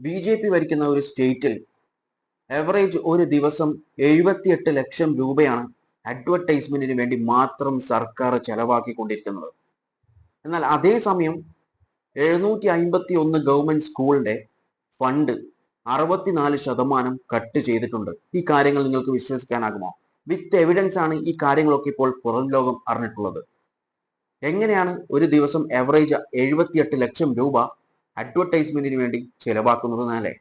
B J P ഭരിക്കുന്ന ഒരു സ്റ്റേറ്റിൽ എവറേജ് ഒരു ദിവസം എഴുപത്തിയെട്ട് ലക്ഷം രൂപയാണ് അഡ്വർടൈസ്മെന്റിന് വേണ്ടി മാത്രം സർക്കാർ ചെലവാക്കിക്കൊണ്ടിരിക്കുന്നത്. എന്നാൽ അതേസമയം എഴുന്നൂറ്റി അമ്പത്തി ഒന്ന് ഗവൺമെന്റ് സ്കൂളിന്റെ ഫണ്ട് അറുപത്തിനാല് ശതമാനം കട്ട് ചെയ്തിട്ടുണ്ട്. ഈ കാര്യങ്ങൾ നിങ്ങൾക്ക് വിശ്വസിക്കാനാകുമോ? വിത്ത് എവിഡൻസ് ആണ് ഈ കാര്യങ്ങളൊക്കെ ഇപ്പോൾ പുറം ലോകം അറിഞ്ഞിട്ടുള്ളത്. എങ്ങനെയാണ് ഒരു ദിവസം എവറേജ് എഴുപത്തിയെട്ട് ലക്ഷം രൂപ അഡ്വർടൈസ്മെന്റിന് വേണ്ടി ചെലവാക്കുന്നത് എന്നല്ലേ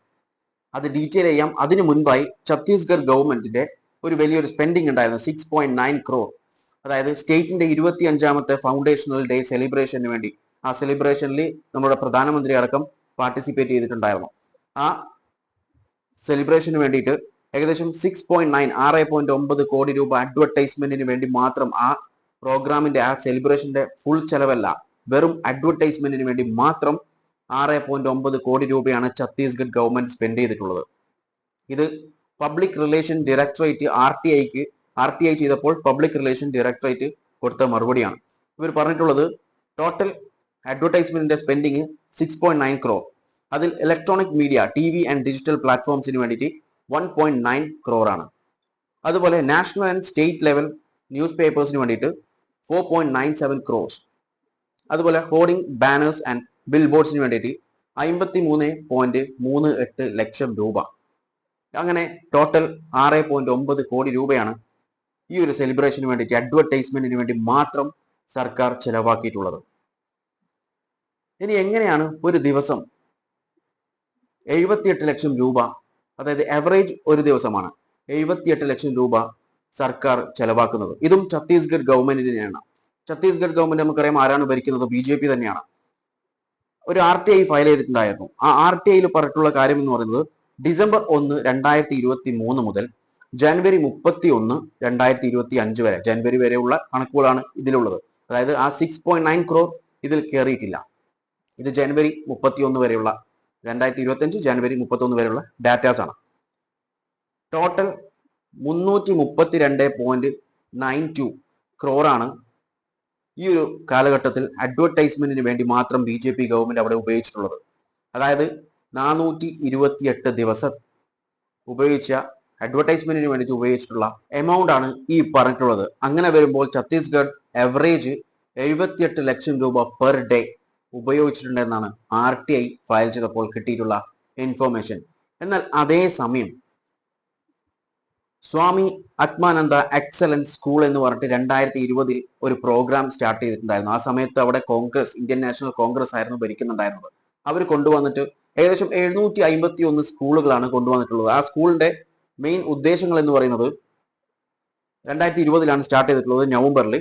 അത് ഡീറ്റെയിൽ ചെയ്യാം. അതിനു മുൻപായി ഛത്തീസ്ഗഡ് ഗവൺമെന്റിന്റെ ഒരു വലിയൊരു സ്പെൻഡിങ് ഉണ്ടായിരുന്നു. സിക്സ് പോയിന്റ് നയൻ ക്രോർ അതായത് സ്റ്റേറ്റിന്റെ ഇരുപത്തി അഞ്ചാമത്തെ ഫൗണ്ടേഷണൽ ഡേ സെലിബ്രേഷന് വേണ്ടി. ആ സെലിബ്രേഷനിൽ നമ്മുടെ പ്രധാനമന്ത്രി അടക്കം പാർട്ടിസിപ്പേറ്റ് ചെയ്തിട്ടുണ്ടായിരുന്നു. ആ സെലിബ്രേഷന് വേണ്ടിയിട്ട് ഏകദേശം സിക്സ് പോയിന്റ് നയൻ ആറ് പോയിന്റ് ഒമ്പത് കോടി രൂപ അഡ്വർടൈസ്മെന്റിന് വേണ്ടി മാത്രം ആ പ്രോഗ്രാമിന്റെ ആ സെലിബ്രേഷന്റെ ഫുൾ ചെലവല്ല. വെറും അഡ്വർടൈസ്മെന്റിന് വേണ്ടി മാത്രം ആറ് പോയിന്റ് ഒമ്പത് കോടി രൂപയാണ് ഛത്തീസ്ഗഡ് ഗവൺമെന്റ് സ്പെൻഡ് ചെയ്തിട്ടുള്ളത്. ഇത് public relation directorate R T ഐക്ക് ആർ ടി ഐ ചെയ്തപ്പോൾ പബ്ലിക് റിലേഷൻ ഡയറക്ടറേറ്റ് കൊടുത്ത മറുപടിയാണ്. ഇവർ പറഞ്ഞിട്ടുള്ളത് total അഡ്വർടൈസ്മെന്റിന്റെ spending six point nine crore അതിൽ electronic media T V and digital പ്ലാറ്റ്ഫോംസിന് വേണ്ടിയിട്ട് വൺ പോയിന്റ് നയൻ ക്രോറാണ് അതുപോലെ national and state level news പേപ്പേഴ്സിന് വേണ്ടിയിട്ട് four point nine seven crores അതുപോലെ ഹോർഡിംഗ് ബാനേഴ്സ് ആൻഡ് ബിൽ ബോർഡ്സിന് വേണ്ടിയിട്ട് അമ്പത്തി മൂന്ന് പോയിന്റ് മൂന്ന് എട്ട് ലക്ഷം രൂപ. അങ്ങനെ ടോട്ടൽ ആറ് പോയിന്റ് ഒമ്പത് കോടി രൂപയാണ് ഈ ഒരു സെലിബ്രേഷന് വേണ്ടിയിട്ട് അഡ്വർടൈസ്മെന്റിന് വേണ്ടി മാത്രം സർക്കാർ ചെലവാക്കിയിട്ടുള്ളത്. ഇനി എങ്ങനെയാണ് ഒരു ദിവസം എഴുപത്തിയെട്ട് ലക്ഷം രൂപ അതായത് എവറേജ് ഒരു ദിവസമാണ് എഴുപത്തിയെട്ട് ലക്ഷം രൂപ സർക്കാർ ചെലവാക്കുന്നത്. ഇതും ഛത്തീസ്ഗഡ് ഗവൺമെന്റിനെയാണ് ഛത്തീസ്ഗഡ് ഗവൺമെന്റ് നമുക്കറിയാം ആരാണ് ഭരിക്കുന്നത്? ബി ജെ പി തന്നെയാണ്. ഒരു ആർ ടി ഐ ഫയൽ ചെയ്തിട്ടുണ്ടായിരുന്നു. ആ ആർ ടി ഐയിൽ പറഞ്ഞിട്ടുള്ള കാര്യം എന്ന് പറയുന്നത് ഡിസംബർ ഒന്ന് രണ്ടായിരത്തി ഇരുപത്തി മൂന്ന് മുതൽ ജനുവരി മുപ്പത്തി ഒന്ന് രണ്ടായിരത്തി ഇരുപത്തി അഞ്ച് വരെ ജനുവരി വരെയുള്ള കണക്കുകളാണ് ഇതിലുള്ളത്. അതായത് ആ സിക്സ് പോയിന്റ് നയൻ ക്രോർ ഇതിൽ കയറിയിട്ടില്ല ഇത് ജനുവരി മുപ്പത്തി ഒന്ന് വരെയുള്ള രണ്ടായിരത്തി ഇരുപത്തി അഞ്ച് ജനുവരി മുപ്പത്തി ഒന്ന് വരെയുള്ള ഡാറ്റാസ് ആണ്. ടോട്ടൽ മുന്നൂറ്റി മുപ്പത്തി രണ്ട് പോയിന്റ് നയൻ ടു ക്രോറാണ് ഈ ഒരു കാലഘട്ടത്തിൽ അഡ്വർടൈസ്മെന്റിന് വേണ്ടി മാത്രം ബി ജെ പി ഗവൺമെന്റ് അവിടെ ഉപയോഗിച്ചിട്ടുള്ളത്. അതായത് നാനൂറ്റി ഇരുപത്തിയെട്ട് ദിവസം ഉപയോഗിച്ച അഡ്വർടൈസ്മെന്റിന് വേണ്ടിയിട്ട് ഉപയോഗിച്ചിട്ടുള്ള എമൗണ്ട് ആണ് ഈ പറഞ്ഞിട്ടുള്ളത്. അങ്ങനെ വരുമ്പോൾ ഛത്തീസ്ഗഡ് എവറേജ് എഴുപത്തിയെട്ട് ലക്ഷം രൂപ പെർ ഡേ ഉപയോഗിച്ചിട്ടുണ്ടെന്നാണ് ആർ ടി ഐ ഫയൽ ചെയ്തപ്പോൾ കിട്ടിയിട്ടുള്ള ഇൻഫോർമേഷൻ എന്നാൽ അതേ സമയം സ്വാമി ആത്മാനന്ദ എക്സലൻസ് സ്കൂൾ എന്ന് പറഞ്ഞിട്ട് രണ്ടായിരത്തി ഇരുപതിൽ ഒരു പ്രോഗ്രാം സ്റ്റാർട്ട് ചെയ്തിട്ടുണ്ടായിരുന്നു. ആ സമയത്ത് അവിടെ കോൺഗ്രസ് ഇന്ത്യൻ നാഷണൽ കോൺഗ്രസ് ആയിരുന്നു ഭരിക്കുന്നുണ്ടായിരുന്നത്. അവർ കൊണ്ടുവന്നിട്ട് ഏകദേശം എഴുന്നൂറ്റി അമ്പത്തി ഒന്ന് സ്കൂളുകളാണ് കൊണ്ടുവന്നിട്ടുള്ളത്. ആ സ്കൂളിന്റെ മെയിൻ ഉദ്ദേശങ്ങൾ എന്ന് പറയുന്നത് രണ്ടായിരത്തി ഇരുപതിലാണ് സ്റ്റാർട്ട് ചെയ്തിട്ടുള്ളത് നവംബറിൽ.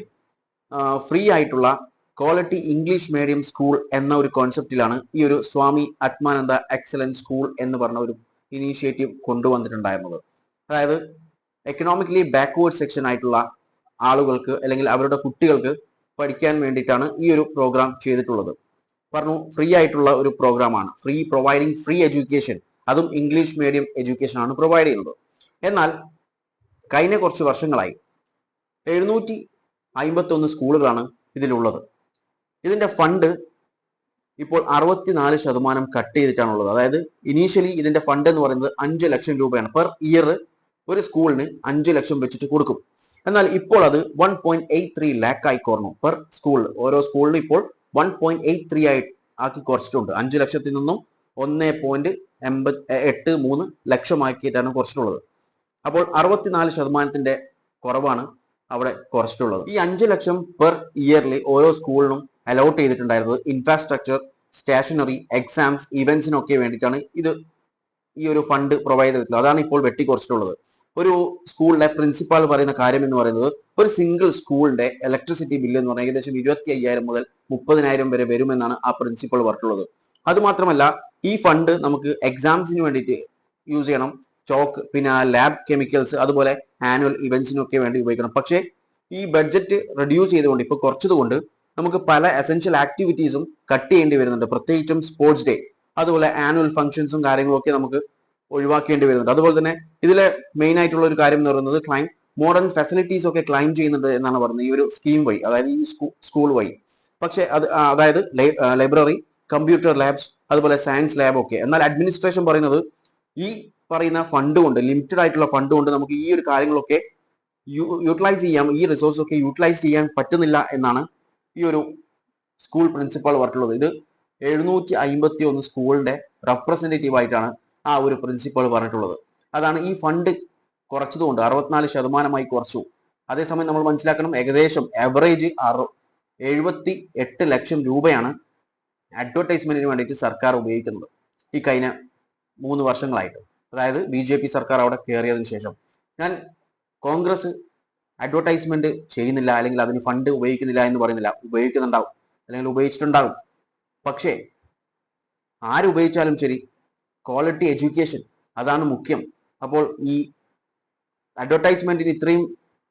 ഫ്രീ ആയിട്ടുള്ള ക്വാളിറ്റി ഇംഗ്ലീഷ് മീഡിയം സ്കൂൾ എന്ന ഒരു കോൺസെപ്റ്റിലാണ് ഈ ഒരു സ്വാമി ആത്മാനന്ദ എക്സലൻസ് സ്കൂൾ എന്ന് പറഞ്ഞ ഒരു ഇനീഷ്യേറ്റീവ് കൊണ്ടുവന്നിട്ടുണ്ടായിരുന്നത്. അതായത് എക്കണോമിക്കലി ബാക്ക്വേർഡ് സെക്ഷൻ ആയിട്ടുള്ള ആളുകൾക്ക് അല്ലെങ്കിൽ അവരുടെ കുട്ടികൾക്ക് പഠിക്കാൻ വേണ്ടിയിട്ടാണ് ഈ ഒരു പ്രോഗ്രാം ചെയ്തിട്ടുള്ളത്. പറഞ്ഞു ഫ്രീ ആയിട്ടുള്ള ഒരു പ്രോഗ്രാമാണ് ഫ്രീ പ്രൊവൈഡിങ് ഫ്രീ എഡ്യൂക്കേഷൻ അതും ഇംഗ്ലീഷ് മീഡിയം എഡ്യൂക്കേഷൻ ആണ് പ്രൊവൈഡ് ചെയ്യുന്നത്. എന്നാൽ കഴിഞ്ഞ കുറച്ച് വർഷങ്ങളായി എഴുന്നൂറ്റി അമ്പത്തി ഒന്ന് സ്കൂളുകളാണ് ഇതിലുള്ളത്. ഇതിന്റെ ഫണ്ട് ഇപ്പോൾ അറുപത്തിനാല് ശതമാനം കട്ട് ചെയ്തിട്ടാണുള്ളത്. അതായത് ഇനീഷ്യലി ഇതിന്റെ ഫണ്ട് എന്ന് പറയുന്നത് അഞ്ച് ലക്ഷം രൂപയാണ് പെർ ഇയർ ഒരു സ്കൂളിന് അഞ്ച് ലക്ഷം വെച്ചിട്ട് കൊടുക്കും. എന്നാൽ ഇപ്പോൾ അത് one point eight three lakh ആയി കുറഞ്ഞു. പെർ സ്കൂൾ ഓരോ സ്കൂളിനും ഇപ്പോൾ വൺ പോയിന്റ് എയ്റ്റ് ത്രീ ആയി ആക്കി കുറച്ചിട്ടുണ്ട്. അഞ്ച് ലക്ഷത്തിൽ നിന്നും ഒന്ന് പോയിന്റ് എൺപത് എട്ട് മൂന്ന് ലക്ഷമാക്കിയിട്ടാണ് കുറച്ചിട്ടുള്ളത്. അപ്പോൾ അറുപത്തിനാല് ശതമാനത്തിന്റെ കുറവാണ് അവിടെ കുറച്ചിട്ടുള്ളത്. ഈ അഞ്ച് ലക്ഷം പെർ ഇയർലി ഓരോ സ്കൂളിനും അലോട്ട് ചെയ്തിട്ടുണ്ടായിരുന്നത് ഇൻഫ്രാസ്ട്രക്ചർ സ്റ്റേഷനറി എക്സാംസ് ഇവന്റ്സിനൊക്കെ വേണ്ടിയിട്ടാണ് ഇത് ഈ ഒരു ഫണ്ട് പ്രൊവൈഡ് ചെയ്തിട്ടുള്ളത്. അതാണ് ഇപ്പോൾ വെട്ടിക്കുറച്ചിട്ടുള്ളത് ഒരു സ്കൂളിലെ പ്രിൻസിപ്പാൾ പറയുന്ന കാര്യം എന്ന് പറയുന്നത് ഒരു സിംഗിൾ സ്കൂളിന്റെ ഇലക്ട്രിസിറ്റി ബില്ല് എന്ന് പറഞ്ഞാൽ ഏകദേശം ഇരുപത്തി അയ്യായിരം മുതൽ മുപ്പതിനായിരം വരെ വരുമെന്നാണ് ആ പ്രിൻസിപ്പൾ പറഞ്ഞിട്ടുള്ളത്. അത് മാത്രമല്ല ഈ ഫണ്ട് നമുക്ക് എക്സാംസിന് വേണ്ടിയിട്ട് യൂസ് ചെയ്യണം. ചോക്ക് പിന്നെ ലാബ് കെമിക്കൽസ് അതുപോലെ ആനുവൽ ഇവന്റ്സിനൊക്കെ വേണ്ടി ഉപയോഗിക്കണം. പക്ഷേ ഈ ബഡ്ജറ്റ് റെഡ്യൂസ് ചെയ്തുകൊണ്ട് ഇപ്പോൾ കുറച്ചതുകൊണ്ട് നമുക്ക് പല എസെൻഷ്യൽ ആക്ടിവിറ്റീസും കട്ട് ചെയ്യേണ്ടി വരുന്നുണ്ട്. പ്രത്യേകിച്ചും സ്പോർട്സ് ഡേ അതുപോലെ ആനുവൽ ഫംഗ്ഷൻസും കാര്യങ്ങളും ഒക്കെ നമുക്ക് ഒഴിവാക്കേണ്ടി വരുന്നുണ്ട്. അതുപോലെ തന്നെ ഇതിലെ മെയിൻ ആയിട്ടുള്ള ഒരു കാര്യം എന്ന് പറയുന്നത് ക്ലൈം മോഡേൺ ഫെസിലിറ്റീസ് ഒക്കെ ക്ലൈം ചെയ്യുന്നുണ്ട് എന്നാണ് പറയുന്നത്. ഈ ഒരു സ്കീം വഴി അതായത് ഈ സ്കൂൾ വഴി. പക്ഷേ അത് അതായത് ലൈബ്രറി കമ്പ്യൂട്ടർ ലാബ്സ് അതുപോലെ സയൻസ് ലാബ് ഒക്കെ. എന്നാൽ അഡ്മിനിസ്ട്രേഷൻ പറയുന്നത് ഈ പറയുന്ന ഫണ്ട് കൊണ്ട് ലിമിറ്റഡ് ആയിട്ടുള്ള ഫണ്ട് കൊണ്ട് നമുക്ക് ഈ ഒരു കാര്യങ്ങളൊക്കെ യൂട്ടിലൈസ് ചെയ്യാം. ഈ റിസോഴ്സ് ഒക്കെ യൂട്ടിലൈസ് ചെയ്യാൻ പറ്റുന്നില്ല എന്നാണ് ഈ ഒരു സ്കൂൾ പ്രിൻസിപ്പാൾ പറഞ്ഞിട്ടുള്ളത്. ഇത് എഴുന്നൂറ്റി അമ്പത്തി ഒന്ന് സ്കൂളിന്റെ റെപ്രസെന്റേറ്റീവ് ആയിട്ടാണ് ആ ഒരു പ്രിൻസിപ്പൾ പറഞ്ഞിട്ടുള്ളത്. അതാണ് ഈ ഫണ്ട് കുറച്ചതുകൊണ്ട് അറുപത്തിനാല് ശതമാനമായി കുറച്ചു. അതേസമയം നമ്മൾ മനസ്സിലാക്കണം ഏകദേശം ആവറേജ് അറു എഴുപത്തി എട്ട് ലക്ഷം രൂപയാണ് അഡ്വർടൈസ്മെന്റിന് വേണ്ടിയിട്ട് സർക്കാർ ഉപയോഗിക്കുന്നത്. ഈ കഴിഞ്ഞ മൂന്ന് വർഷങ്ങളായിട്ട്. അതായത് ബി ജെ പി സർക്കാർ അവിടെ കയറിയതിനു ശേഷം. ഞാൻ കോൺഗ്രസ് അഡ്വർടൈസ്മെന്റ് ചെയ്യുന്നില്ല അല്ലെങ്കിൽ അതിന് ഫണ്ട് ഉപയോഗിക്കുന്നില്ല എന്ന് പറയുന്നില്ല. ഉപയോഗിക്കുന്നുണ്ടാവും. അല്ലെങ്കിൽ ഉപയോഗിച്ചിട്ടുണ്ടാകും പക്ഷേ ആരുപയോഗിച്ചാലും ശരി ക്വാളിറ്റി എഡ്യൂക്കേഷൻ അതാണ് മുഖ്യം. അപ്പോൾ ഈ അഡ്വർടൈസ്മെന്റിന് ഇത്രയും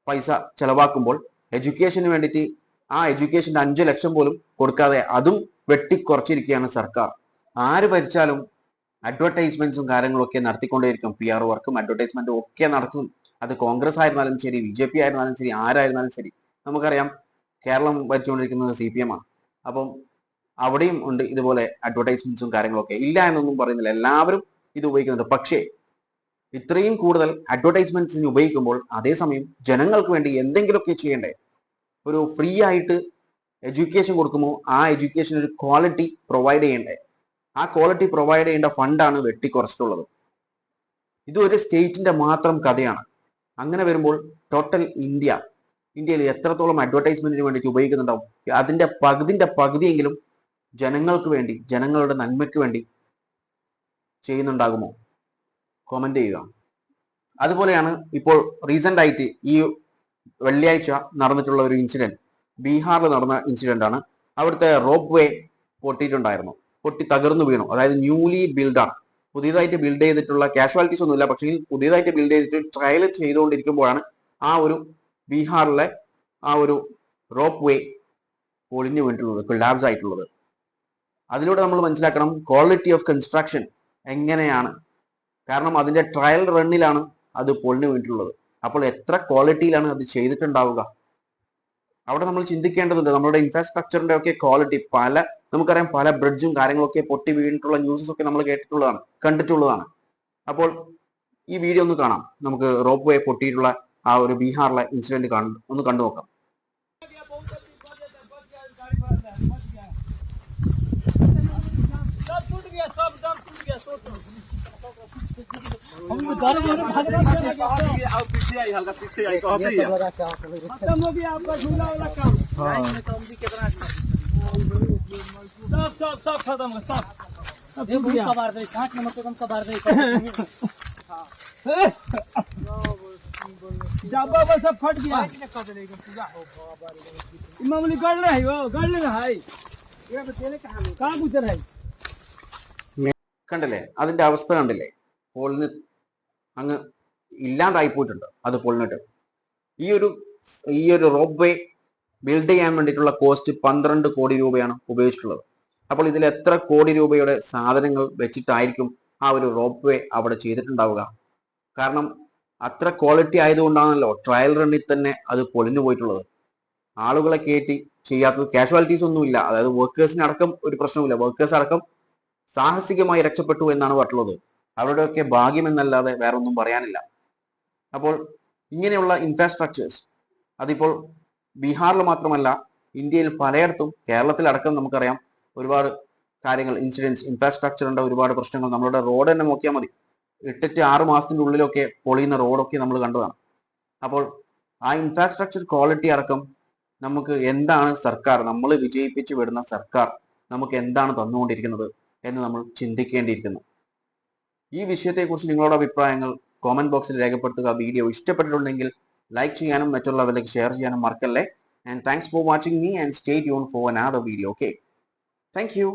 പൈസ ചെലവാക്കുമ്പോൾ എഡ്യൂക്കേഷന് വേണ്ടിയിട്ട് ആ എഡ്യൂക്കേഷന്റെ അഞ്ച് ലക്ഷം പോലും കൊടുക്കാതെ അതും വെട്ടിക്കുറച്ചിരിക്കുകയാണ് സർക്കാർ. ആര് ഭരിച്ചാലും അഡ്വർടൈസ്മെന്റ്സും കാര്യങ്ങളൊക്കെ നടത്തിക്കൊണ്ടേയിരിക്കും. പി ആർ വർക്കും അഡ്വർടൈസ്മെന്റും ഒക്കെ നടക്കും. അത് കോൺഗ്രസ് ആയിരുന്നാലും ശരി ബി ജെ പി ആയിരുന്നാലും ശരി ആരായിരുന്നാലും ശരി. നമുക്കറിയാം കേരളം ഭരിച്ചുകൊണ്ടിരിക്കുന്നത് സി പി എം ആണ്. അപ്പം അവിടെയും ഉണ്ട് ഇതുപോലെ അഡ്വർടൈസ്മെന്റ്സും കാര്യങ്ങളൊക്കെ. ഇല്ല എന്നൊന്നും പറയുന്നില്ല. എല്ലാവരും ഇത് ഉപയോഗിക്കുന്നുണ്ട്. പക്ഷേ ഇത്രയും കൂടുതൽ അഡ്വർടൈസ്മെന്റ്സിന് ഉപയോഗിക്കുമ്പോൾ അതേസമയം ജനങ്ങൾക്ക് വേണ്ടി എന്തെങ്കിലുമൊക്കെ ചെയ്യേണ്ടേ? ഒരു ഫ്രീ ആയിട്ട് എഡ്യൂക്കേഷൻ കൊടുക്കുമ്പോൾ ആ എഡ്യൂക്കേഷൻ ഒരു ക്വാളിറ്റി പ്രൊവൈഡ് ചെയ്യേണ്ടേ? ആ ക്വാളിറ്റി പ്രൊവൈഡ് ചെയ്യേണ്ട ഫണ്ടാണ് വെട്ടിക്കുറച്ചിട്ടുള്ളത്. ഇത് ഒരു സ്റ്റേറ്റിന്റെ മാത്രം കഥയാണ്. അങ്ങനെ വരുമ്പോൾ ടോട്ടൽ ഇന്ത്യ ഇന്ത്യയിൽ എത്രത്തോളം അഡ്വർടൈസ്മെന്റിന് വേണ്ടിയിട്ട് ഉപയോഗിക്കുന്നുണ്ടാവും? അതിന്റെ പകുതിന്റെ പകുതിയെങ്കിലും ജനങ്ങൾക്ക് വേണ്ടി ജനങ്ങളുടെ നന്മയ്ക്ക് വേണ്ടി ചെയ്യുന്നുണ്ടാകുമോ? കോമന്റ് ചെയ്യുക. അതുപോലെയാണ് ഇപ്പോൾ റീസെന്റ് ആയിട്ട് ഈ വെള്ളിയാഴ്ച നടന്നിട്ടുള്ള ഒരു ഇൻസിഡന്റ് ബീഹാറിൽ നടന്ന ഇൻസിഡന്റ് ആണ്. അവിടുത്തെ റോപ്പ് വേ പൊട്ടിയിട്ടുണ്ടായിരുന്നു. പൊട്ടി തകർന്നു വീണു. അതായത് ന്യൂലി ബിൽഡാണ് പുതിയതായിട്ട് ബിൽഡ് ചെയ്തിട്ടുള്ള കാഷ്വാലിറ്റീസ് ഒന്നുമില്ല. പക്ഷേ പുതിയതായിട്ട് ബിൽഡ് ചെയ്തിട്ട് ട്രയൽ ചെയ്തുകൊണ്ടിരിക്കുമ്പോഴാണ് ആ ഒരു ബീഹാറിലെ ആ ഒരു റോപ്പ് വേ പൊളിഞ്ഞു വീണിട്ടുള്ളത് കൊലാബ്സ് ആയിട്ടുള്ളത്. അതിലൂടെ നമ്മൾ മനസ്സിലാക്കണം ക്വാളിറ്റി ഓഫ് കൺസ്ട്രക്ഷൻ എങ്ങനെയാണ്? കാരണം അതിന്റെ ട്രയൽ റണ്ണിലാണ് അത് പൊളിഞ്ഞു വീണിട്ടുള്ളത് അപ്പോൾ എത്ര ക്വാളിറ്റിയിലാണ് അത് ചെയ്തിട്ടുണ്ടാവുക? അവിടെ നമ്മൾ ചിന്തിക്കേണ്ടതുണ്ട്. നമ്മുടെ ഇൻഫ്രാസ്ട്രക്ചറിന്റെ ഒക്കെ ക്വാളിറ്റി പല നമുക്കറിയാം പല ബ്രിഡ്ജും കാര്യങ്ങളൊക്കെ പൊട്ടി വീണിട്ടുള്ള ന്യൂസസ് ഒക്കെ നമ്മൾ കേട്ടിട്ടുള്ളതാണ് കണ്ടിട്ടുള്ളതാണ്. അപ്പോൾ ഈ വീഡിയോ ഒന്ന് കാണാം. നമുക്ക് റോപ്പ് വേ പൊട്ടിയിട്ടുള്ള ആ ഒരു ബീഹാറിലെ ഇൻസിഡന്റ് ഒന്ന് കണ്ടു നോക്കാം हम बता रहे भाग रहा है आप पीछे आई हल्का पीछे आई कहाँ है खत्म हो गया आपका झूला वाला काम लाइन में भी कितना सब सब सब खत्म है सब सब भूख का मार दे काट नंबर कम का मार दे हाँ जाबा बस सब फट गया इमाम ने गड़ रहा है वो गड़ रहा है ये बतेले कहाँ में कहाँ गुजर है। കണ്ടില്ലേ? അതിന്റെ അവസ്ഥ കണ്ടില്ലേ? പൊളിന് അങ്ങ് ഇല്ലാതായി പോയിട്ടുണ്ട്. അത് പൊളിനിട്ട്. ഈ ഒരു ഈ ഒരു റോപ്പ് വേ ബിൽഡ് ചെയ്യാൻ വേണ്ടിയിട്ടുള്ള കോസ്റ്റ് പന്ത്രണ്ട് കോടി രൂപയാണ് ഉപയോഗിച്ചിട്ടുള്ളത്. അപ്പോൾ ഇതിൽ എത്ര കോടി രൂപയുടെ സാധനങ്ങൾ വെച്ചിട്ടായിരിക്കും ആ ഒരു റോപ്പ് വേ അവിടെ ചെയ്തിട്ടുണ്ടാവുക? കാരണം അത്ര ക്വാളിറ്റി ആയതുകൊണ്ടാണല്ലോ ട്രയൽ റണ്ണിൽ തന്നെ അത് പൊളിഞ്ഞു പോയിട്ടുള്ളത്. ആളുകളെ കയറ്റി ചെയ്യാത്തത് കാഷ്വാലിറ്റീസ് ഒന്നുമില്ല. അതായത് വർക്കേഴ്സിനടക്കം ഒരു പ്രശ്നവുമില്ല. വർക്കേഴ്സ് അടക്കം സാഹസികമായി രക്ഷപ്പെട്ടു എന്നാണ് പറഞ്ഞിട്ടുള്ളത്. അവരുടെയൊക്കെ ഭാഗ്യം എന്നല്ലാതെ വേറെ ഒന്നും പറയാനില്ല. അപ്പോൾ ഇങ്ങനെയുള്ള ഇൻഫ്രാസ്ട്രക്ചേഴ്സ് അതിപ്പോൾ ബീഹാറിൽ മാത്രമല്ല ഇന്ത്യയിൽ പലയിടത്തും കേരളത്തിലടക്കം നമുക്കറിയാം ഒരുപാട് കാര്യങ്ങൾ ഇൻസിഡൻസ് ഇൻഫ്രാസ്ട്രക്ചറിന്റെ ഒരുപാട് പ്രശ്നങ്ങൾ. നമ്മളുടെ റോഡ് തന്നെ നോക്കിയാൽ മതി. എട്ടെട്ട് ആറ് മാസത്തിന്റെ ഉള്ളിലൊക്കെ പൊളിയുന്ന റോഡൊക്കെ നമ്മൾ കണ്ടതാണ്. അപ്പോൾ ആ ഇൻഫ്രാസ്ട്രക്ചർ ക്വാളിറ്റി അടക്കം നമുക്ക് എന്താണ് സർക്കാർ നമ്മൾ വിജയിപ്പിച്ചു വിടുന്ന സർക്കാർ നമുക്ക് എന്താണ് തന്നുകൊണ്ടിരിക്കുന്നത്? എന്ന് നമ്മൾ ചിന്തിക്കേണ്ടിയിരിക്കുന്നു. ഈ വിഷയത്തെക്കുറിച്ച് നിങ്ങളുടെ അഭിപ്രായങ്ങൾ കോമന്റ് ബോക്സിൽ രേഖപ്പെടുത്തുക. വീഡിയോ ഇഷ്ടപ്പെട്ടിട്ടുണ്ടെങ്കിൽ ലൈക്ക് ചെയ്യാനും മറ്റുള്ളവരിലേക്ക് ഷെയർ ചെയ്യാനും മറക്കല്ലേ. And thanks for watching me and stay tune for another video okay thank you